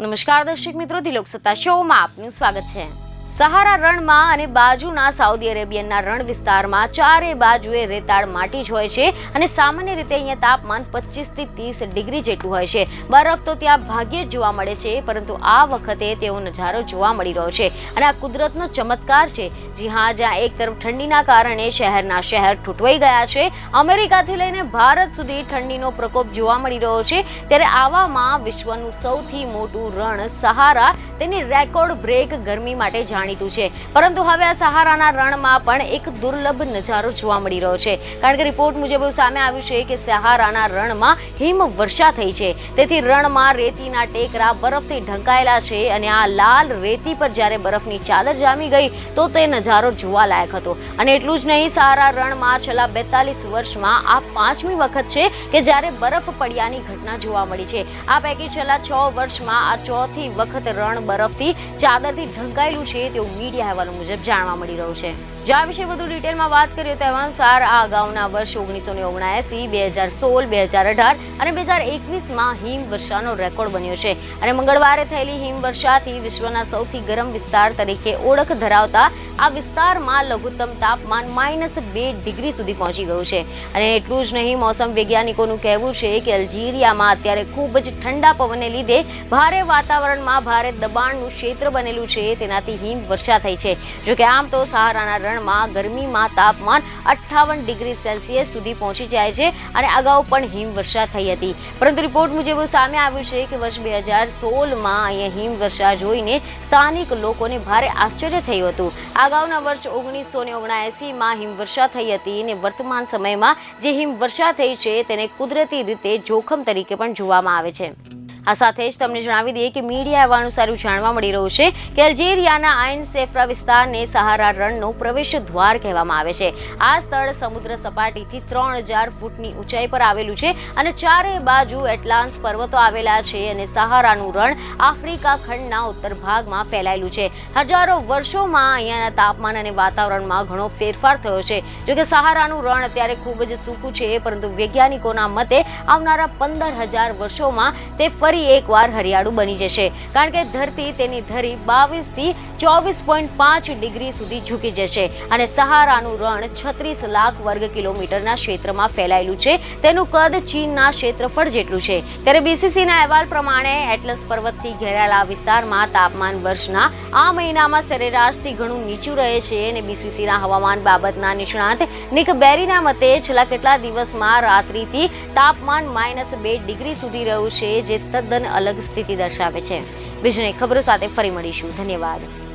નમસ્કાર દર્શક મિત્રો દિલોક સત્તા શોમાં આપનું સ્વાગત છે. સહારા રણમાં અને બાજુના સાઉદી અરેબિયનના રણ વિસ્તારમાં ચારે બાજુએ રેતાળ માટી જ હોય છે અને સામાન્ય રીતે અહીંયા તાપમાન પચીસથી ત્રીસ ડિગ્રી જેટલું હોય છે. બરફ તો ત્યાં ભાગ્યે જ જોવા મળે છે, પરંતુ આ વખતે તેવો નજારો જોવા મળી રહ્યો છે. અને આ કુદરતનો ચમત્કાર છે. જી હા જ્યાં એક તરફ ઠંડીના કારણે શહેરના શહેર ઠૂંટવાઈ ગયા છે. અમેરિકાથી લઈને ભારત સુધી ઠંડીનો પ્રકોપ જોવા મળી રહ્યો છે. ત્યારે આવામાં વિશ્વનું સૌથી મોટું રણ સહારા તેની રેકોર્ડ બ્રેક ગરમી માટે જાણીતું છે. પરંતુ હવે આ સહારાના રણમાં પણ એક દુર્લભ નજારો જોવા મળી રહ્યો છે. કારણ કે રિપોર્ટ મુજબ સામે આવ્યું છે કે સહારાના રણમાં હિમવર્ષા થઈ છે. તેથી રણમાં રેતીના ટેકરા બરફથી ઢંકાયેલા છે અને આ લાલ રેતી પર જ્યારે બરફની ચાદર જામી ગઈ, તો તે નજારો જોવાલાયક હતો. અને એટલું જ નહીં, સહારા રણમાં છેલ્લા બેતાલીસ વર્ષમાં આ પાંચમી વખત છે કે જ્યારે બરફ પડ્યાની ઘટના જોવા મળી છે. આ પૈકી છેલ્લા છ વર્ષમાં આ ચોથી વખત રણ બરફથી ચાદરથી ઢંકાયેલું છે તેવું મીડિયા અહેવાલો મુજબ જાણવા મળી રહ્યું છે. જો આ વિશે વધુ ડિટેલમાં વાત કરીએ તો અનુસાર આ અગાઉના વર્ષ ઓગણીસો ને ઓગણએસી, બે હજાર સોળ, બે હજાર અઢાર અને બે હજાર એકવીસમાં હિમવર્ષાનો રેકોર્ડ બન્યો છે. અને મંગળવારે થયેલી હિમવર્ષાથી વિશ્વના સૌથી ગરમ વિસ્તાર તરીકે ઓળખ ધરાવતા આ વિસ્તારમાં લઘુત્તમ તાપમાન માઇનસ બે ડિગ્રી સુધી પહોંચી ગયું છે. અને એટલું જ નહીં, મોસમ વૈજ્ઞાનિકોનું કહેવું છે કે અલ્જીરિયામાં અત્યારે ખૂબ જ ઠંડા પવનને લીધે ભારે વાતાવરણમાં ભારે દબાણનું ક્ષેત્ર બનેલું છે. તેનાથી હિમવર્ષા થઈ છે. જોકે આમ તો સહારાના રણમાં ગરમીમાં તાપમાન અઠ્ઠાવન ડિગ્રી સેલ્સિયસ સુધી પહોંચી જાય છે અને અગાઉ પણ હિમવર્ષા થઈ હતી. પરંતુ રિપોર્ટ મુજબ સામે આવ્યું છે કે વર્ષ બે હજાર સોળમાં અહીંયા હિમવર્ષા જોઈને સ્થાનિક લોકોને ભારે આશ્ચર્ય થયું હતું. અગાઉના વર્ષ ઓગણીસો ને ઓગણએંસીમાં હિમવર્ષા થઈ હતી અને વર્તમાન સમયમાં જે હિમવર્ષા થઈ છે તેને કુદરતી રીતે જોખમ તરીકે પણ જોવામાં આવે છે. આ સાથે જ તમને જણાવી દઈએ કે મીડિયા અહેવાલ સારું જાણવા મળી રહ્યું છે કે અલ્જેરિયાના આઇન સેફરા વિસ્તારને સહારા રણનો પ્રવેશ દ્વાર કહેવામાં આવે છે. આ સ્થળ સમુદ્ર સપાટીથી ત્રણ હજાર ફૂટની ઊંચાઈ પર આવેલું છે અને ચારે બાજુ એટલાન્સ પર્વતો આવેલા છે અને સહારાનું રણ આફ્રિકા ખંડના ઉત્તર ભાગમાં ફેલાયેલું છે. હજારો વર્ષોમાં અહીંયાના તાપમાન અને વાતાવરણમાં ઘણો ફેરફાર થયો છે. જોકે સહારાનું રણ અત્યારે ખૂબ જ સૂકું છે, પરંતુ વૈજ્ઞાનિકોના મતે આવનારા પંદર હજાર વર્ષોમાં તે ફરી એકવાર હરિયાળું બની જશે. કારણ કે ધરતી તેની ધરી બાવીસથી ચોવીસ પોઈન્ટ પાંચ ડિગ્રી સુધી ઝૂકી જશે અને સહારાનું રણ છત્રીસ લાખ વર્ગ કિલોમીટરના ક્ષેત્રમાં ફેલાયેલું છે. તેનું કદ ચીનના ક્ષેત્રફળ જેટલું છે. ત્યારે બીસીસીના અહેવાલ પ્રમાણે એટલસ પર્વતથી ઘેરાયેલા વિસ્તારમાં તાપમાન વર્ષના આ મહિનામાં સરેરાશથી ઘણું નીચું રહે છે અને બીસીસીના હવામાન બાબતના નિષ્ણાંત નિક બેરીના મતે છેલ્લા કેટલા દિવસમાં રાત્રિથી તાપમાન માઇનસ બે ડિગ્રી સુધી રહ્યું છે, જે તદ્દન અલગ સ્થિતિ દર્શાવે છે. બીજની ખબરો સાથે ફરી મળીશું. ધન્યવાદ.